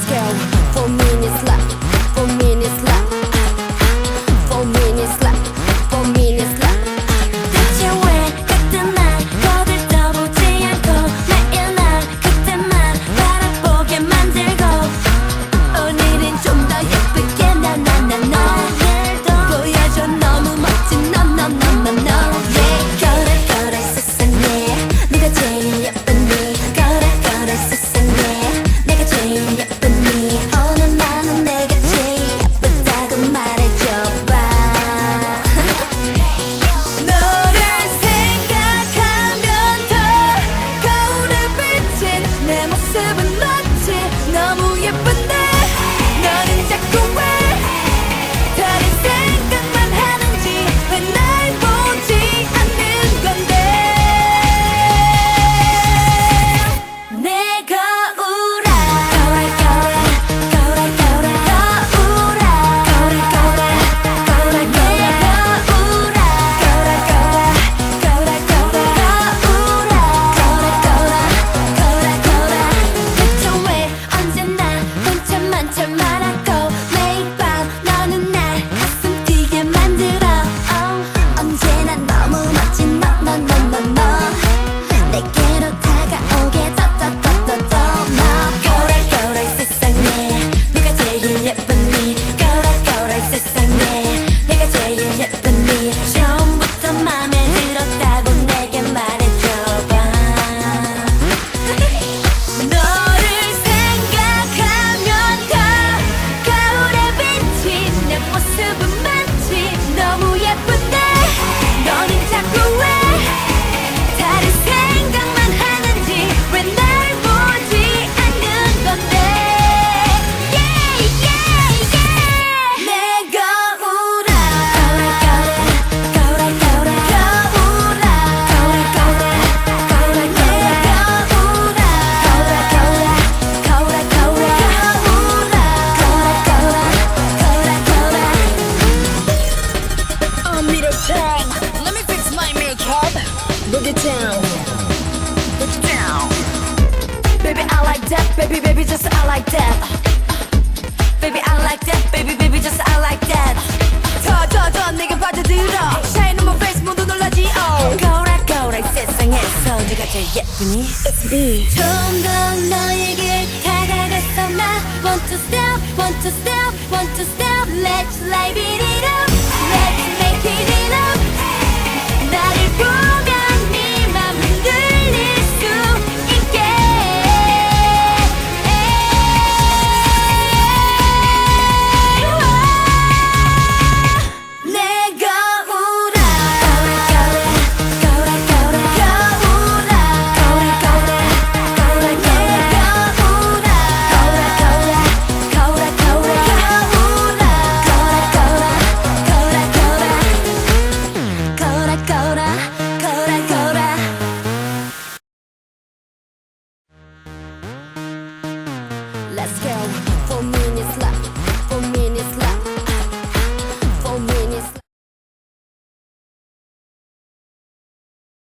Scale. down. Let me fix my makeup. Boogie down. Boogie down. Baby, I like that. Baby, baby, just I like that. Baby, I like that. Baby, baby, just I like that. 더, 더, 더, 내게 빠져들어. Shine on my face, 모두 놀라지. Oh. 거울아, 거울아, 이 세상에서 네가 제일 예쁘니? It's me. 좀 더 너에게 다가갔어 나 Want to stop, want to stop, want to stop Let's live it up Let's make